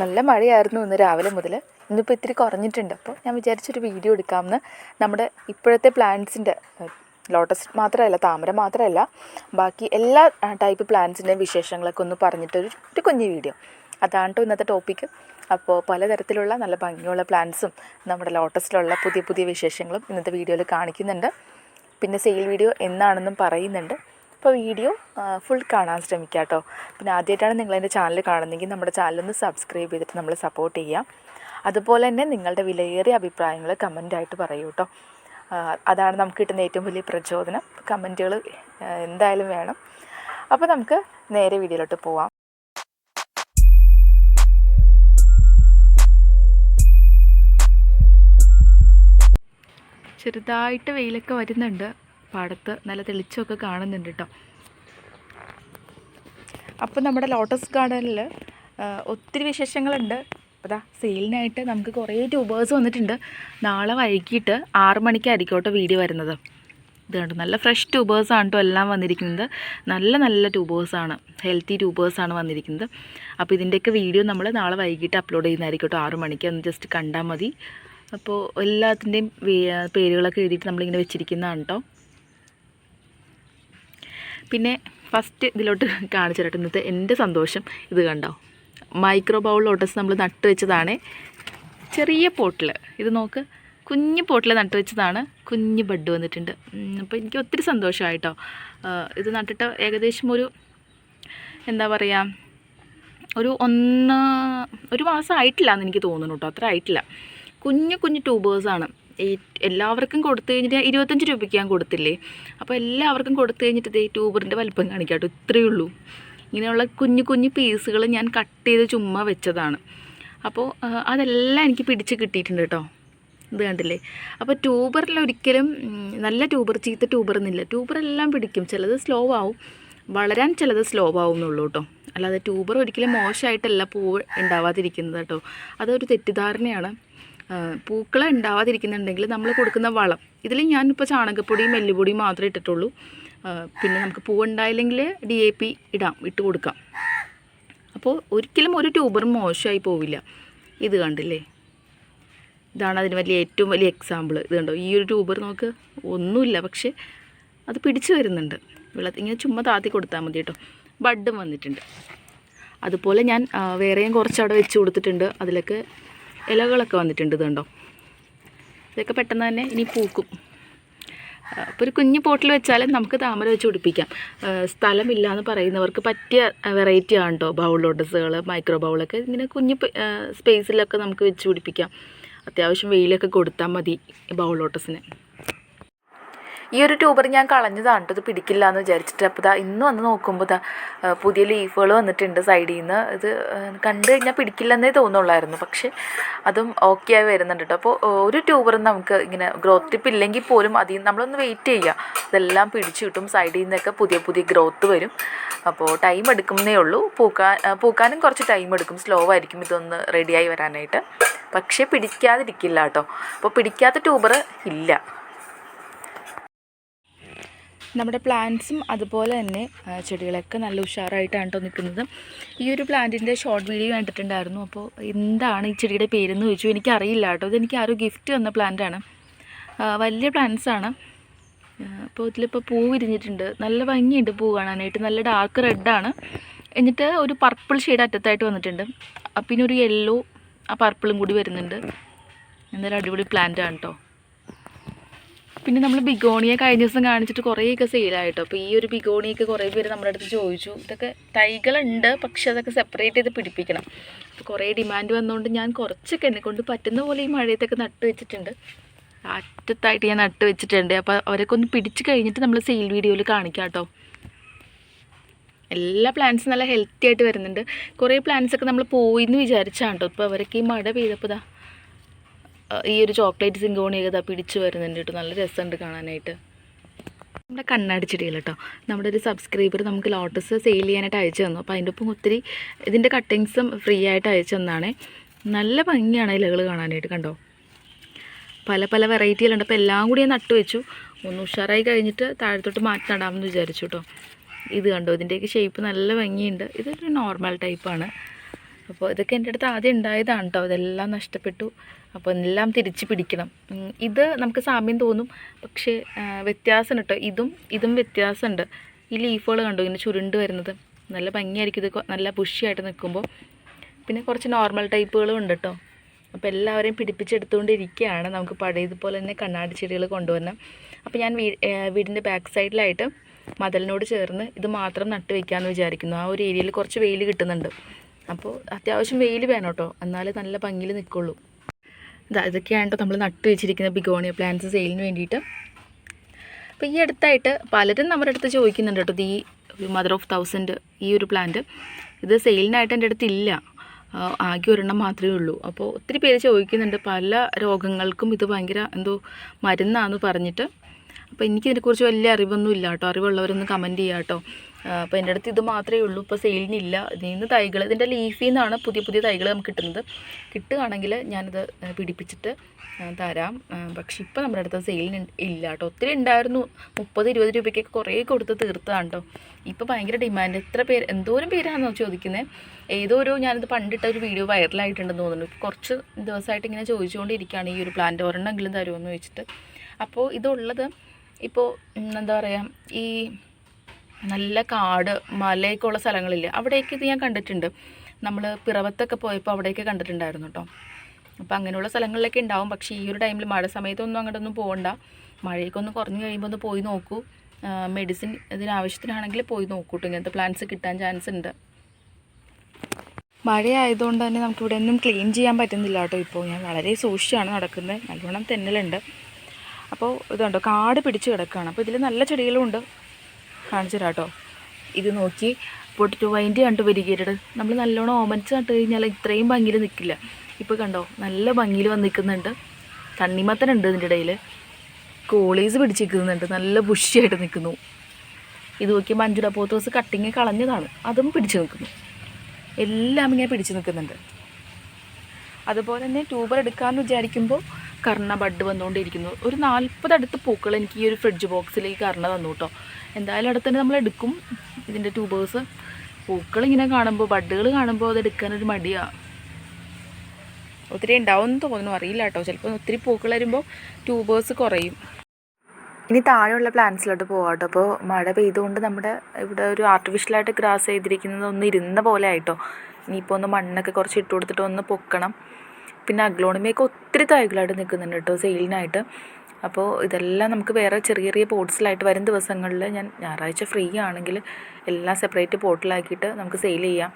നല്ല മഴയായിരുന്നു ഇന്ന് രാവിലെ മുതൽ ഇന്നിപ്പോൾ ഇത്തിരി കുറഞ്ഞിട്ടുണ്ട്. അപ്പോൾ ഞാൻ വിചാരിച്ചൊരു വീഡിയോ എടുക്കാമെന്ന് നമ്മുടെ ഇപ്പോഴത്തെ പ്ലാന്റ്സിന്റെ ലോട്ടസ് മാത്രമല്ല താമര മാത്രമല്ല ബാക്കി എല്ലാ ടൈപ്പ് പ്ലാന്റ്സിന്റെയും വിശേഷങ്ങളൊക്കെ ഒന്ന് പറഞ്ഞിട്ടൊരു ഒരു കുഞ്ഞു വീഡിയോ. അതാണ് ഇന്നത്തെ ടോപ്പിക്ക്. അപ്പോൾ പലതരത്തിലുള്ള നല്ല ഭംഗിയുള്ള പ്ലാന്റ്സും നമ്മുടെ ലോട്ടസിലുള്ള പുതിയ പുതിയ വിശേഷങ്ങളും ഇന്നത്തെ വീഡിയോയിൽ കാണിക്കുന്നുണ്ട്. പിന്നെ സെയിൽ വീഡിയോ എന്നാണെന്നും പറയുന്നുണ്ട്. അപ്പോൾ വീഡിയോ ഫുൾ കാണാൻ ശ്രമിക്കുക കേട്ടോ പിന്നെ ആദ്യമായിട്ടാണ് നിങ്ങൾ എന്റെ ചാനൽ കാണുന്നതെങ്കിൽ നമ്മുടെ ചാനലൊന്ന് സബ്സ്ക്രൈബ് ചെയ്തിട്ട് നമ്മളെ സപ്പോർട്ട് ചെയ്യാം അതുപോലെ തന്നെ നിങ്ങളുടെ വിലയേറിയ അഭിപ്രായങ്ങൾ കമന്റായിട്ട് പറയൂ കേട്ടോ അതാണ് നമുക്ക് കിട്ടുന്ന ഏറ്റവും വലിയ പ്രചോദനം. കമന്റുകൾ എന്തായാലും വേണം. അപ്പോൾ നമുക്ക് നേരെ വീഡിയോയിലോട്ട് പോവാം. ചെറുതായിട്ട് വെയിലൊക്കെ വരുന്നുണ്ട്. പാടത്ത് നല്ല തെളിച്ചമൊക്കെ കാണുന്നുണ്ട് കേട്ടോ. അപ്പോൾ നമ്മുടെ ലോട്ടസ് ഗാർഡനിൽ ഒത്തിരി വിശേഷങ്ങളുണ്ട്. അതാ സെയിലിനായിട്ട് നമുക്ക് കുറേ ട്യൂബേഴ്സ് വന്നിട്ടുണ്ട്. നാളെ വൈകിട്ട് ആറ് മണിക്കായിരിക്കും കേട്ടോ വീഡിയോ വരുന്നത്. ഇത് കണ്ടു നല്ല ഫ്രഷ് ട്യൂബേഴ്സ് ആണ് കേട്ടോ എല്ലാം വന്നിരിക്കുന്നത്. നല്ല നല്ല ട്യൂബേഴ്സാണ് ഹെൽത്തി ട്യൂബേഴ്സാണ് വന്നിരിക്കുന്നത്. അപ്പോൾ ഇതിന്റെയൊക്കെ വീഡിയോ നമ്മൾ നാളെ വൈകിട്ട് അപ്ലോഡ് ചെയ്യുന്നതായിരിക്കും കേട്ടോ ആറ് മണിക്ക്. ഒന്ന് ജസ്റ്റ് കണ്ടാൽ മതി. അപ്പോൾ എല്ലാത്തിന്റെയും പേരുകളൊക്കെ എഴുതിയിട്ട് നമ്മളിങ്ങനെ വെച്ചിരിക്കുന്നതാണ് കേട്ടോ. പിന്നെ ഫസ്റ്റ് ഇതിലോട്ട് കാണിച്ചു തരട്ടെ ഇന്നത്തെ എന്റെ സന്തോഷം. ഇത് കണ്ടോ? മൈക്രോ ബൗൾ ലോട്ടസ് നമ്മൾ നട്ട് വെച്ചതാണ്. ചെറിയ പോട്ടിൽ ഇത് നോക്ക്. കുഞ്ഞ് പോട്ടിൽ നട്ട് വെച്ചതാണ്. കുഞ്ഞ് ബഡ് വന്നിട്ടുണ്ട്. അപ്പോൾ എനിക്ക് ഒത്തിരി സന്തോഷമായിട്ടോ ഇത് നട്ടിട്ട് ഏകദേശം ഒരു എന്താ പറയുക ഒരു ഒന്ന് ഒരു മാസം ആയിട്ടില്ല എന്ന് എനിക്ക് തോന്നുന്നു കേട്ടോ. അത്ര ആയിട്ടില്ല. കുഞ്ഞു കുഞ്ഞു ട്യൂബേഴ്സാണ് ഈ എല്ലാവർക്കും കൊടുത്തു കഴിഞ്ഞിട്ട് ഇരുപത്തഞ്ച് രൂപയ്ക്ക് ഞാൻ കൊടുത്തില്ലേ? അപ്പോൾ എല്ലാവർക്കും കൊടുത്തു കഴിഞ്ഞിട്ട് ഇതേ ട്യൂബറിന്റെ വലിപ്പം കാണിക്കാം കേട്ടോ ഇത്രയേ ഉള്ളൂ. ഇങ്ങനെയുള്ള കുഞ്ഞു കുഞ്ഞു പീസുകൾ ഞാൻ കട്ട് ചെയ്ത് ചുമ്മാ വെച്ചതാണ്. അപ്പോൾ അതെല്ലാം എനിക്ക് പിടിച്ച് കിട്ടിയിട്ടുണ്ട് കേട്ടോ. ഇത് കണ്ടില്ലേ? അപ്പോൾ ട്യൂബറിൽ ഒരിക്കലും നല്ല ട്യൂബർ ചീത്ത ട്യൂബർ എന്നില്ല ട്യൂബറെല്ലാം പിടിക്കും ചിലത് സ്ലോ ആവും. വളരാൻ ചിലത് സ്ലോ ആവും എന്നുള്ളൂ കേട്ടോ. അല്ലാതെ ട്യൂബർ ഒരിക്കലും മോശമായിട്ടല്ല പൂവ് ഉണ്ടാവാതിരിക്കുന്നത് കേട്ടോ. അതൊരു തെറ്റിദ്ധാരണയാണ്. പൂക്കൾ ഉണ്ടാവാതിരിക്കുന്നുണ്ടെങ്കിൽ നമ്മൾ കൊടുക്കുന്ന വളം. ഇതിൽ ഞാനിപ്പോൾ ചാണകപ്പൊടിയും എല്ലുപൊടിയും മാത്രമേ ഇട്ടിട്ടുള്ളൂ. പിന്നെ നമുക്ക് പൂവുണ്ടായില്ലെങ്കിൽ ഡി എ പി ഇടാം ഇട്ട് കൊടുക്കാം. അപ്പോൾ ഒരിക്കലും ഒരു ട്യൂബറും മോശമായി പോവില്ല. ഇത് കണ്ടില്ലേ? ഇതാണ് അതിന് വലിയ ഏറ്റവും വലിയ എക്സാമ്പിൾ ഇത് കണ്ടോ? ഈ ഒരു ട്യൂബർ നമുക്ക് ഒന്നുമില്ല പക്ഷേ അത് പിടിച്ചു വരുന്നുണ്ട്. വെള്ളത്തിൽ ഇങ്ങനെ ചുമ്മാ താത്തി കൊടുത്താൽ മതി കേട്ടോ. ബഡും വന്നിട്ടുണ്ട്. അതുപോലെ ഞാൻ വേറെയും കുറച്ച് അവിടെ വെച്ച് കൊടുത്തിട്ടുണ്ട്. അതിലൊക്കെ ഇലകളൊക്കെ വന്നിട്ടുണ്ട് ഇതുണ്ടോ ഇതൊക്കെ പെട്ടെന്ന് തന്നെ ഇനി പൂക്കും. അപ്പോൾ ഒരു കുഞ്ഞു പോട്ടിൽ വെച്ചാൽ നമുക്ക് താമര വെച്ച് പിടിപ്പിക്കാം. സ്ഥലമില്ല എന്ന് പറയുന്നവർക്ക് പറ്റിയ വെറൈറ്റി ആണ് കേട്ടോ ബൗൾ ലോട്ടസുകൾ മൈക്രോ ബൗളൊക്കെ ഇങ്ങനെ കുഞ്ഞു സ്പേസിലൊക്കെ നമുക്ക് വെച്ച് പിടിപ്പിക്കാം. അത്യാവശ്യം വെയിലൊക്കെ കൊടുത്താൽ മതി ബൗൾ ലോട്ടസിന് ഈ ഒരു ട്യൂബർ ഞാൻ കളഞ്ഞതാണ് കേട്ടോ. ഇത് പിടിക്കില്ല എന്ന് വിചാരിച്ചിട്ട്. അപ്പോൾ ഇതാ ഇന്ന് വന്ന് നോക്കുമ്പോൾ ഇതാ പുതിയ ലീഫുകൾ വന്നിട്ടുണ്ട് സൈഡിൽ നിന്ന് ഇത് കണ്ടു കഴിഞ്ഞാൽ പിടിക്കില്ലെന്നേ തോന്നുള്ളായിരുന്നു. പക്ഷേ അതും ഓക്കെ ആയി വരുന്നുണ്ട് കേട്ടോ. അപ്പോൾ ഒരു ട്യൂബറും നമുക്ക് ഇങ്ങനെ ഗ്രോത്ത് ടിപ്പ് ഇല്ലെങ്കിൽ പോലും അതിൽ നമ്മളൊന്ന് വെയിറ്റ് ചെയ്യുക ഇതെല്ലാം പിടിച്ചു കിട്ടും. സൈഡിൽ നിന്നൊക്കെ പുതിയ പുതിയ ഗ്രോത്ത് വരും. അപ്പോൾ ടൈം എടുക്കുന്നേ ഉള്ളൂ. പൂക്കാൻ പൂക്കാനും കുറച്ച് ടൈം എടുക്കും. സ്ലോ ആയിരിക്കും ഇതൊന്ന് റെഡിയായി വരാനായിട്ട്. പക്ഷേ പിടിക്കാതിരിക്കില്ല കേട്ടോ. അപ്പോൾ പിടിക്കാത്ത ട്യൂബർ ഇല്ല. നമ്മുടെ പ്ലാന്റ്സും അതുപോലെ തന്നെ ചെടികളൊക്കെ നല്ല ഉഷാറായിട്ടാണ് കേട്ടോ നിൽക്കുന്നത്. ഈ ഒരു പ്ലാന്റിന്റെ ഷോർട്ട് വീഡിയോ കണ്ടിട്ടുണ്ടായിരുന്നു. അപ്പോൾ എന്താണ് ഈ ചെടിയുടെ പേരെന്ന് ചോദിച്ചു. എനിക്കറിയില്ല കേട്ടോ ഇതെനിക്ക് ആരോ ഗിഫ്റ്റ് തന്ന പ്ലാന്റാണ് വലിയ പ്ലാന്റ്സാണ് അപ്പോൾ ഇതിലിപ്പോൾ പൂ വിരിഞ്ഞിട്ടുണ്ട്. നല്ല ഭംഗിയുണ്ട് പൂ കാണാനായിട്ട്. നല്ല ഡാർക്ക് റെഡാണ് എന്നിട്ട് ഒരു പർപ്പിൾ ഷെയ്ഡ് അറ്റത്തായിട്ട് വന്നിട്ടുണ്ട്. പിന്നെ ഒരു യെല്ലോ ആ പർപ്പിളും കൂടി വരുന്നുണ്ട്. എന്തായാലും അടിപൊളി പ്ലാന്റ് ആണ് കേട്ടോ പിന്നെ നമ്മൾ ബിഗോണിയ കഴിഞ്ഞ ദിവസം കാണിച്ചിട്ട് കുറേയൊക്കെ സെയിലായിട്ടോ അപ്പോൾ ഈ ഒരു ബിഗോണിയൊക്കെ കുറേ പേര് നമ്മുടെ അടുത്ത് ചോദിച്ചു. ഇതൊക്കെ തൈകളുണ്ട് പക്ഷെ അതൊക്കെ സെപ്പറേറ്റ് ചെയ്ത് പിടിപ്പിക്കണം. അപ്പോൾ കുറേ ഡിമാൻഡ് വന്നുകൊണ്ട് ഞാൻ കുറച്ചൊക്കെ എന്നെ കൊണ്ട് പറ്റുന്ന പോലെ ഈ മഴയത്തൊക്കെ നട്ട് വെച്ചിട്ടുണ്ട്. അറ്റത്തായിട്ട് ഞാൻ നട്ട് വെച്ചിട്ടുണ്ട്. അപ്പോൾ അവരൊക്കെ ഒന്ന് പിടിച്ച് കഴിഞ്ഞിട്ട് നമ്മൾ സെയിൽ വീഡിയോയിൽ കാണിക്കാം കേട്ടോ എല്ലാ പ്ലാന്റ്സും നല്ല ഹെൽത്തി ആയിട്ട് വരുന്നുണ്ട്. കുറേ പ്ലാന്റ്സൊക്കെ നമ്മൾ പോയി എന്ന് വിചാരിച്ചാണ് കേട്ടോ ഇപ്പോൾ അവരൊക്കെ ഈ മഴ പെയ്തപ്പോൾ ഈ ഒരു ചോക്ലേറ്റ് സിങ്കോണിയൊക്കെ ഇതാ പിടിച്ചു വരുന്നുണ്ട് കേട്ടോ. നല്ല രസമുണ്ട് കാണാനായിട്ട്. നമ്മുടെ കണ്ണാടി ചെടികൾ കേട്ടോ. നമ്മുടെ ഒരു സബ്സ്ക്രൈബർ നമുക്ക് ലോട്ടസ് സെയിൽ ചെയ്യാനായിട്ട് അയച്ചു തന്നു. അപ്പോൾ അതിന്റെ ഒപ്പം ഒത്തിരി ഇതിന്റെ കട്ടിങ്സും ഫ്രീ ആയിട്ട് അയച്ചു തന്നാണ്. നല്ല ഭംഗിയാണ് ഇലകൾ കാണാനായിട്ട് കണ്ടോ? പല പല വെറൈറ്റികളുണ്ട് അപ്പോൾ എല്ലാം കൂടി ഞാൻ നട്ടു വെച്ചു. ഒന്ന് ഉഷാറായി കഴിഞ്ഞിട്ട് താഴത്തോട്ട് മാറ്റി നടാമെന്ന് വിചാരിച്ചു കേട്ടോ. ഇത് കണ്ടോ? ഇതിന്റെയൊക്കെ ഷേപ്പ് നല്ല ഭംഗിയുണ്ട്. ഇതൊരു നോർമൽ ടൈപ്പാണ് അപ്പോൾ ഇതൊക്കെ എന്റെ അടുത്ത് ആദ്യം ഉണ്ടായതാണ് കേട്ടോ ഇതെല്ലാം നഷ്ടപ്പെട്ടു. അപ്പോൾ എല്ലാം തിരിച്ച് പിടിക്കണം. ഇത് നമുക്ക് സാമ്യം തോന്നും. പക്ഷേ വ്യത്യാസം കേട്ടോ ഇതും ഇതും വ്യത്യാസമുണ്ട്. ഈ ലീഫുകൾ കണ്ടു? ഇങ്ങനെ ചുരുണ്ട് വരുന്നത്. നല്ല ഭംഗിയായിരിക്കും. ഇത് നല്ല പുഷിയായിട്ട് നിൽക്കുമ്പോൾ. പിന്നെ കുറച്ച് നോർമൽ ടൈപ്പുകളും ഉണ്ട് കേട്ടോ അപ്പോൾ എല്ലാവരെയും പിടിപ്പിച്ചെടുത്തുകൊണ്ടിരിക്കുകയാണ്. നമുക്ക് പഴയതുപോലെ തന്നെ കണ്ണാടി ചെടികൾ കൊണ്ടുവരണം. അപ്പോൾ ഞാൻ വീ വീടിന്റെ ബാക്ക് സൈഡിലായിട്ട് മതിലിനോട് ചേർന്ന് ഇത് മാത്രം നട്ട് വയ്ക്കാമെന്ന് വിചാരിക്കുന്നു. ആ ഒരു ഏരിയയിൽ കുറച്ച് വെയിൽ കിട്ടുന്നുണ്ട്. അപ്പോൾ അത്യാവശ്യം വെയിൽ വേണം കേട്ടോ. എന്നാലേ നല്ല ഭംഗിയിൽ നിൽക്കുള്ളൂ ഇതാ ഇതൊക്കെയാണ് നമ്മൾ നട്ട് വെച്ചിരിക്കുന്ന ബിഗോണിയ പ്ലാന്റ്സ് സെയിലിന് വേണ്ടിയിട്ട്. അപ്പോൾ ഈ അടുത്തായിട്ട് പലരും നമ്മുടെ അടുത്ത് ചോദിക്കുന്നുണ്ട് കേട്ടോ ഈ മദർ ഓഫ് തൗസൻഡ് ഈ ഒരു പ്ലാന്റ് ഇത് സെയിലിനായിട്ട് എന്റെ അടുത്ത് ഇല്ല. ആകെ ഒരെണ്ണം മാത്രമേ ഉള്ളൂ. അപ്പോൾ ഒത്തിരി പേര് ചോദിക്കുന്നുണ്ട് പല രോഗങ്ങൾക്കും ഇത് ഭയങ്കര എന്തോ മരുന്നാന്ന് പറഞ്ഞിട്ട്. അപ്പോൾ എനിക്കിതിനെക്കുറിച്ച് വലിയ അറിവൊന്നും ഇല്ല കേട്ടോ. അറിവുള്ളവരൊന്ന് കമന്റ് ചെയ്യാം കേട്ടോ അപ്പോൾ എന്റെ അടുത്ത് ഇത് മാത്രമേ ഉള്ളൂ. ഇപ്പോൾ സെയിലിനില്ല. ഇതിൽ നിന്ന് തൈകൾ ഇതിന്റെ ലീഫിൽ നിന്നാണ് പുതിയ പുതിയ തൈകൾ നമുക്ക് കിട്ടുന്നത്. കിട്ടുകയാണെങ്കിൽ ഞാനിത് പിടിപ്പിച്ചിട്ട് തരാം. പക്ഷേ ഇപ്പോൾ നമ്മുടെ അടുത്ത് സെയിലിന് ഇല്ല കേട്ടോ. ഒത്തിരി ഉണ്ടായിരുന്നു. മുപ്പത് ഇരുപത് രൂപയ്ക്കൊക്കെ കുറേ കൊടുത്ത് തീർത്തതാണ് കേട്ടോ. ഇപ്പോൾ ഭയങ്കര ഡിമാൻഡ്. എത്ര പേര് എന്തോരം പേരാണെന്നോ ചോദിക്കുന്നത് ഏതോ ഒരു ഞാനിത് പണ്ടിട്ട ഒരു വീഡിയോ വൈറലായിട്ടുണ്ടെന്ന് തോന്നുന്നു. കുറച്ച് ദിവസമായിട്ട് ഇങ്ങനെ ചോദിച്ചുകൊണ്ടിരിക്കുകയാണ്. ഈ ഒരു പ്ലാന്റ് ഒരെണ്ണമെങ്കിലും തരുമെന്ന് ചോദിച്ചിട്ട്. അപ്പോൾ ഇതുള്ളത് ഇപ്പോൾ എന്താ പറയുക ഈ നല്ല കാട് മലയൊക്കെ ഉള്ള സ്ഥലങ്ങളില്ല. അവിടെയൊക്കെ ഇത് ഞാൻ കണ്ടിട്ടുണ്ട്. നമ്മൾ പിറവത്തൊക്കെ പോയപ്പോൾ അവിടെയൊക്കെ കണ്ടിട്ടുണ്ടായിരുന്നു കേട്ടോ അപ്പോൾ അങ്ങനെയുള്ള സ്ഥലങ്ങളിലൊക്കെ ഉണ്ടാവും. പക്ഷേ ഈ ഒരു ടൈമിൽ മഴ സമയത്തൊന്നും അങ്ങോട്ടൊന്നും പോകണ്ട മഴയൊക്കെ ഒന്ന് കുറഞ്ഞു കഴിയുമ്പോൾ ഒന്ന് പോയി നോക്കൂ. മെഡിസിൻ ഇതിനാവശ്യത്തിനാണെങ്കിൽ പോയി നോക്കൂ കേട്ടോ ഇങ്ങനത്തെ പ്ലാന്റ്സ് കിട്ടാൻ ചാൻസ് ഉണ്ട്. മഴയായതുകൊണ്ട് തന്നെ നമുക്ക് ഇവിടെ ഒന്നും ക്ലീൻ ചെയ്യാൻ പറ്റുന്നില്ല കേട്ടോ ഇപ്പോൾ ഞാൻ വളരെ സൂക്ഷിച്ചാണ് നടക്കുന്നത് നല്ലോണം തെന്നലുണ്ട്. അപ്പോൾ ഇതുണ്ടോ കാട് പിടിച്ച് കിടക്കുകയാണ് അപ്പോൾ ഇതിൽ നല്ല ചെടികളും ഉണ്ട് കാണിച്ചു കേട്ടോ ഇത് നോക്കി പൊട്ടിട്ട് വൈൻഡ് കണ്ടു വരികയുടെ നമ്മൾ നല്ലോണം ഓമൻസ് നട്ട് കഴിഞ്ഞാൽ ഇത്രയും ഭംഗിയിൽ നിൽക്കില്ല ഇപ്പോൾ കണ്ടോ നല്ല ഭംഗിയിൽ വന്ന് നിൽക്കുന്നുണ്ട് തണ്ണിമത്തനുണ്ട് ഇതിന്റെ ഇടയിൽ കോളീസ് പിടിച്ച് നിൽക്കുന്നുണ്ട് നല്ല ബുഷിയായിട്ട് നിൽക്കുന്നു ഇത് നോക്കി മഞ്ജുള പോത്തോസ് കട്ടിങ് കളഞ്ഞതാണ്. അതും പിടിച്ചു നിൽക്കുന്നു. എല്ലാം ഇങ്ങനെ പിടിച്ചു നിൽക്കുന്നുണ്ട്. അതുപോലെ തന്നെ ട്യൂബർ എടുക്കാമെന്ന് വിചാരിക്കുമ്പോൾ കർണ ബഡ് വന്നുകൊണ്ടിരിക്കുന്നു. ഒരു നാൽപ്പത് അടുത്ത് പൂക്കൾ എനിക്ക് ഈ ഒരു ഫ്രിഡ്ജ് ബോക്സിലേക്ക് കർണ തന്നു കേട്ടോ. എന്തായാലും അടുത്ത് തന്നെ നമ്മൾ എടുക്കും ഇതിന്റെ ട്യൂബേഴ്സ് പൂക്കൾ ഇങ്ങനെ കാണുമ്പോൾ ബഡുകൾ കാണുമ്പോൾ അത് എടുക്കാനൊരു മടിയാണ് ഒത്തിരി ഉണ്ടാവും എന്ന് തോന്നുന്നു. അറിയില്ല കേട്ടോ. ചിലപ്പോൾ ഒത്തിരി പൂക്കൾ വരുമ്പോൾ ട്യൂബേഴ്സ് കുറയും. ഇനി താഴെയുള്ള പ്ലാന്റ്സിലോട്ട് പോകാം കേട്ടോ. അപ്പോൾ മഴ പെയ്തുകൊണ്ട് നമ്മുടെ ഇവിടെ ഒരു ആർട്ടിഫിഷ്യലായിട്ട് ഗ്രാസ് ചെയ്തിരിക്കുന്നത് ഒന്ന് ഇരുന്ന പോലെ ആയിട്ടോ. ഇനിയിപ്പോൾ ഒന്ന് മണ്ണൊക്കെ കുറച്ച് ഇട്ട് കൊടുത്തിട്ട് ഒന്ന് പൊക്കണം. പിന്നെ അഗ്ലോണിമയൊക്കെ ഒത്തിരി തൈകളായിട്ട് നിൽക്കുന്നുണ്ട് കേട്ടോ സെയിലിനായിട്ട്. അപ്പോൾ ഇതെല്ലാം നമുക്ക് വേറെ ചെറിയ ചെറിയ പോട്ട്സിലായിട്ട് വരും ദിവസങ്ങളിൽ ഞാൻ ഞായറാഴ്ച ഫ്രീ ആണെങ്കിൽ എല്ലാം സെപ്പറേറ്റ് പോട്ടിലാക്കിയിട്ട് നമുക്ക് സെയിൽ ചെയ്യാം.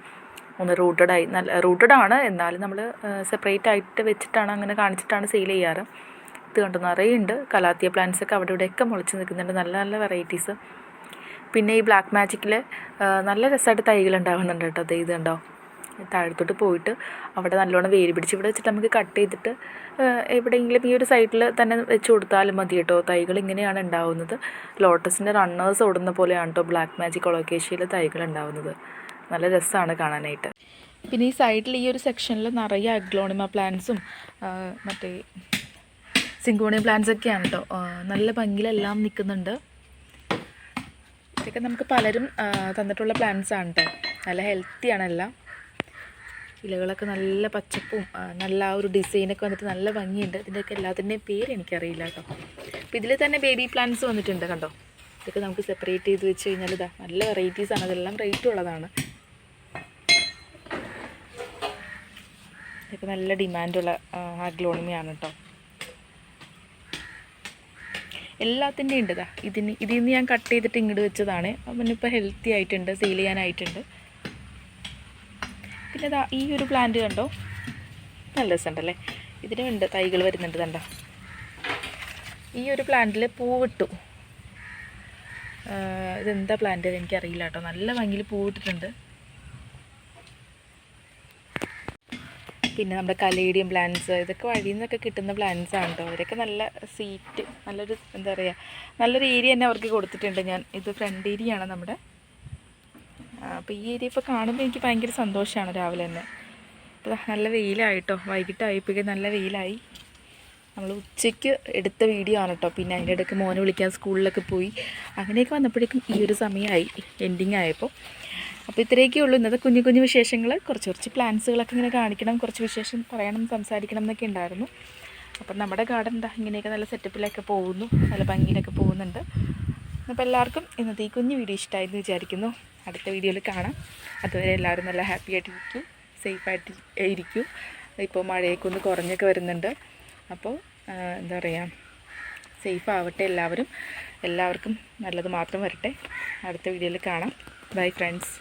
ഒന്ന് റൂട്ടഡ് ആയി നല്ല റൂട്ടഡ് ആണ്. എന്നാലും നമ്മൾ സെപ്പറേറ്റ് ആയിട്ട് വെച്ചിട്ടാണ് അങ്ങനെ കാണിച്ചിട്ടാണ് സെയിൽ ചെയ്യാറ്. ഇത് കണ്ടു നിറയെ ഉണ്ട്. കലാത്തിയ പ്ലാന്റ്സ് ഒക്കെ അവിടെ ഇവിടെയൊക്കെ മുളച്ച് നിൽക്കുന്നുണ്ട്. നല്ല നല്ല വെറൈറ്റീസ്. പിന്നെ ഈ ബ്ലാക്ക് മാജിക്കിൽ നല്ല രസമായിട്ട് തൈകൾ ഉണ്ടാകുന്നുണ്ട് കേട്ടോ. ദേ ഇത് കണ്ടോ. താഴത്തോട്ട് പോയിട്ട് അവിടെ നല്ലോണം വേര് പിടിച്ച് ഇവിടെ വെച്ചിട്ട് നമുക്ക് കട്ട് ചെയ്തിട്ട് എവിടെയെങ്കിലും ഈ ഒരു സൈഡിൽ തന്നെ വെച്ച് കൊടുത്താലും മതി കേട്ടോ. തൈകൾ ഇങ്ങനെയാണ് ഉണ്ടാവുന്നത്. ലോട്ടസിന്റെ റണ്ണേഴ്സ് ഓടുന്ന പോലെയാണ് കേട്ടോ ബ്ലാക്ക് മാജിക് കൊളോക്കേഷ്യയിൽ തൈകൾ ഉണ്ടാവുന്നത്. നല്ല രസമാണ് കാണാനായിട്ട്. പിന്നെ ഈ സൈഡിൽ ഈ ഒരു സെക്ഷനിൽ നിറയെ അഗ്ലോണിമ പ്ലാന്റ്സും മറ്റേ സിങ്കോണിയ പ്ലാന്റ്സ് ഒക്കെയാണ് കേട്ടോ നല്ല ഭംഗിയിലെല്ലാം നിൽക്കുന്നുണ്ട് ഇതൊക്കെ നമുക്ക് പലരും തന്നിട്ടുള്ള പ്ലാന്റ്സ് ആണ് കേട്ടോ നല്ല ഹെൽത്തിയാണ് എല്ലാം. ഇലകളൊക്കെ നല്ല പച്ചപ്പും നല്ല ആ ഒരു ഡിസൈനൊക്കെ വന്നിട്ട് നല്ല ഭംഗിയുണ്ട്. ഇതിന്റെയൊക്കെ എല്ലാത്തിന്റെയും പേര് എനിക്കറിയില്ല കേട്ടോ. അപ്പോൾ ഇതിൽ തന്നെ ബേബി പ്ലാന്റ്സ് വന്നിട്ടുണ്ട് കണ്ടോ? ഇതൊക്കെ നമുക്ക് സെപ്പറേറ്റ് ചെയ്ത് വെച്ച് കഴിഞ്ഞാൽ ഇതാ നല്ല വെറൈറ്റീസ് ആണ്. അതെല്ലാം റേറ്റ് ഉള്ളതാണ്. ഇതൊക്കെ നല്ല ഡിമാൻഡുള്ള അഗ്ലോണിമയാണ് കേട്ടോ. എല്ലാത്തിന്റെയും ഉണ്ട് ഇതാ. ഇതിന് ഇതിൽ നിന്ന് ഞാൻ കട്ട് ചെയ്തിട്ട് ഇങ്ങോട്ട് വെച്ചതാണ്. അപ്പം ഇപ്പോൾ ഹെൽത്തി ആയിട്ടുണ്ട് സെയിൽ ചെയ്യാനായിട്ടുണ്ട്. പിന്നെ ഇതാ ഈ ഒരു പ്ലാന്റ് കണ്ടോ? നല്ല രസമുണ്ടല്ലേ? ഇതിനും ഉണ്ട് തൈകൾ വരുന്നുണ്ട് കണ്ടോ? ഈ ഒരു പ്ലാന്റിൽ പൂവിട്ടു. ഇതെന്താ പ്ലാന്റ് എനിക്കറിയില്ല കേട്ടോ. നല്ല ഭംഗിയിൽ പൂവിട്ടിട്ടുണ്ട്. പിന്നെ നമ്മുടെ കലേഡിയം പ്ലാന്റ്സ് ഇതൊക്കെ വഴിയിൽ നിന്നൊക്കെ കിട്ടുന്ന പ്ലാന്റ്സ് ആണ് കേട്ടോ. അവരൊക്കെ നല്ല സീറ്റ് നല്ലൊരു എന്താ പറയുക നല്ലൊരു ഏരിയ തന്നെ അവർക്ക് കൊടുത്തിട്ടുണ്ട്. ഞാൻ ഇത് ഫ്രണ്ട് ഏരിയ ആണ് നമ്മുടെ അപ്പോൾ ഈ ഏരിയ ഇപ്പോൾ കാണുമ്പോൾ എനിക്ക് ഭയങ്കര സന്തോഷമാണ് രാവിലെ തന്നെ. അപ്പോൾ നല്ല വെയിലായിട്ടോ. വൈകിട്ടായപ്പോഴേ നല്ല വെയിലായി. നമ്മൾ ഉച്ചയ്ക്ക് എടുത്ത വീഡിയോ ആണ് കേട്ടോ പിന്നെ അതിന്റെ ഇടയ്ക്ക് മോനെ വിളിക്കാൻ സ്കൂളിലൊക്കെ പോയി. അങ്ങനെയൊക്കെ വന്നപ്പോഴേക്കും ഈ ഒരു സമയമായി എൻഡിങ് ആയപ്പോൾ അപ്പോൾ ഇത്രയൊക്കെ ഉള്ളൂ. ഇന്നത്തെ കുഞ്ഞു കുഞ്ഞു വിശേഷങ്ങൾ കുറച്ച് കുറച്ച് പ്ലാൻസുകളൊക്കെ ഇങ്ങനെ കാണിക്കണം. കുറച്ച് വിശേഷം പറയണം സംസാരിക്കണം എന്നൊക്കെ ഉണ്ടായിരുന്നു. അപ്പം നമ്മുടെ ഗാർഡൻ എന്താ ഇങ്ങനെയൊക്കെ നല്ല സെറ്റപ്പിലൊക്കെ പോകുന്നു. നല്ല ഭംഗിയിലൊക്കെ പോകുന്നുണ്ട്. അപ്പോൾ എല്ലാവർക്കും ഇന്നത്തെ ഈ കുഞ്ഞു വീഡിയോ ഇഷ്ടമായി എന്ന് വിചാരിക്കുന്നു. അടുത്ത വീഡിയോയിൽ കാണാം. അതുവരെ എല്ലാവരും നല്ല ഹാപ്പി ആയിട്ടിരിക്കും സേഫായിട്ട് ഇരിക്കും. ഇപ്പോൾ മഴയൊക്കെ ഒന്ന് കുറഞ്ഞൊക്കെ വരുന്നുണ്ട്. അപ്പോൾ എന്താ പറയുക സേഫ് ആവട്ടെ എല്ലാവരും. എല്ലാവർക്കും നല്ലത് മാത്രം വരട്ടെ. അടുത്ത വീഡിയോയിൽ കാണാം. Bye friends